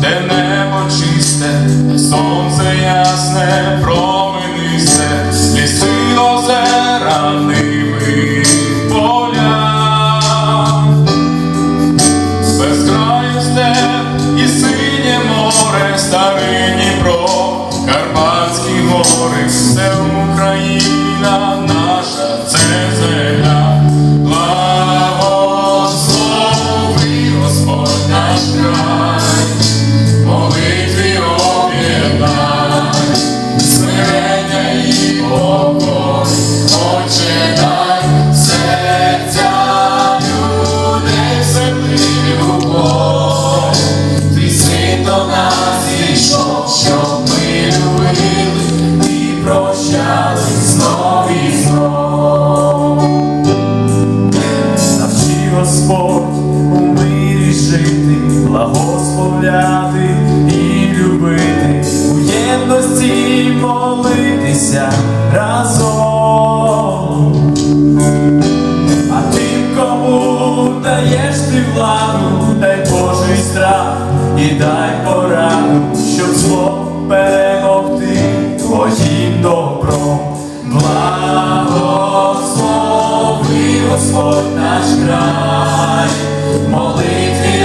Де небо чисте, сонце ясне, променисте, ліси озера, ниви, поля, степ і синє море, старині про Карпатські гори, зійшов, щоб ми любили і прощали знов і знов. Навчи Господь у мирі жити, благословляти і любити, у єдності молитися разом. І дай пораду, щоб зло перемогти твоїм добром. Благослови Господь наш край, молитві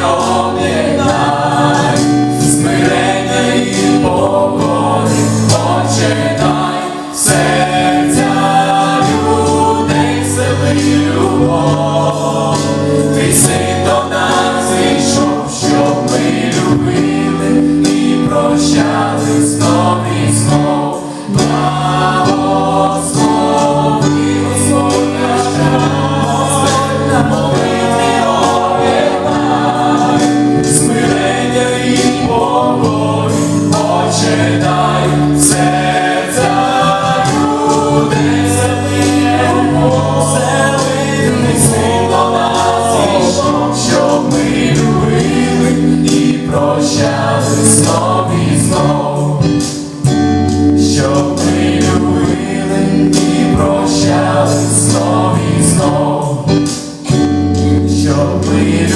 прощали знов і знов, щоб ми любили і прощали знов і знов, щоб ми любили.